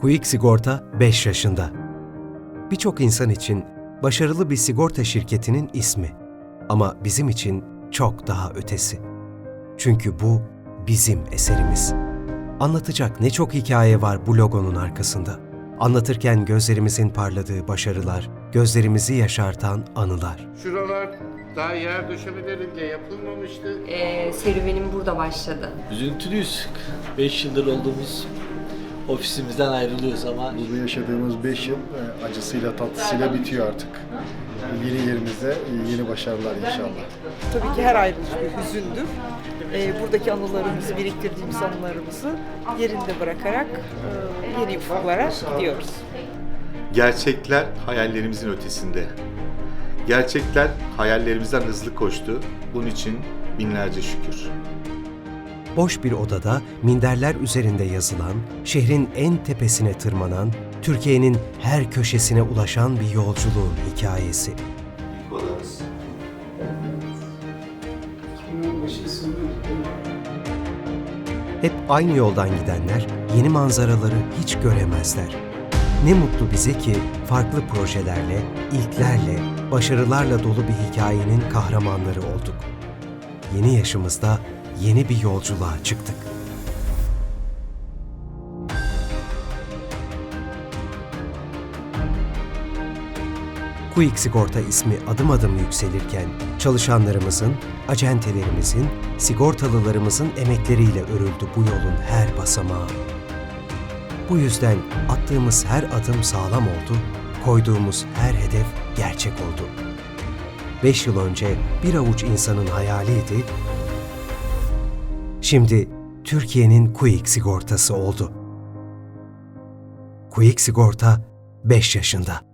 Quick Sigorta 5 yaşında. Birçok insan için başarılı bir sigorta şirketinin ismi. Ama bizim için çok daha ötesi. Çünkü bu bizim eserimiz. Anlatacak ne çok hikaye var bu logonun arkasında. Anlatırken gözlerimizin parladığı başarılar, gözlerimizi yaşartan anılar. Şuralar daha yer döşemelerince yapılmamıştı. Ee, serüvenim burada başladı. Üzüntülüyüz. 5 yıldır olduğumuz ofisimizden ayrılıyoruz ama Bu yaşadığımız 5 yıl e, acısıyla tatlısıyla bitiyor artık. Yeni yerimizde e, yeni başarılar inşallah. Tabii ki her ayrılış bir hüzündür. Ee, buradaki anılarımızı, biriktirdiğimiz anılarımızı yerinde bırakarak e, yeni ufuklara gidiyoruz. Gerçekler hayallerimizin ötesinde. Gerçekler hayallerimizden hızlı koştu. Bunun için binlerce şükür. Boş bir odada minderler üzerinde yazılan, şehrin en tepesine tırmanan, Türkiye'nin her köşesine ulaşan bir yolculuğun hikayesi. Hep aynı yoldan gidenler yeni manzaraları hiç göremezler. Ne mutlu bize ki farklı projelerle, ilklerle, başarılarla dolu bir hikayenin kahramanları olduk. Yeni yaşımızda yeni bir yolculuğa çıktık. Quick Sigorta ismi adım adım yükselirken çalışanlarımızın, acentelerimizin, sigortalılarımızın emekleriyle örüldü bu yolun her basamağı. Bu yüzden attığımız her adım sağlam oldu, koyduğumuz her hedef gerçek oldu. Beş yıl önce bir avuç insanın hayaliydi, şimdi Türkiye'nin Quick sigortası oldu. Quick sigorta 5 yaşında.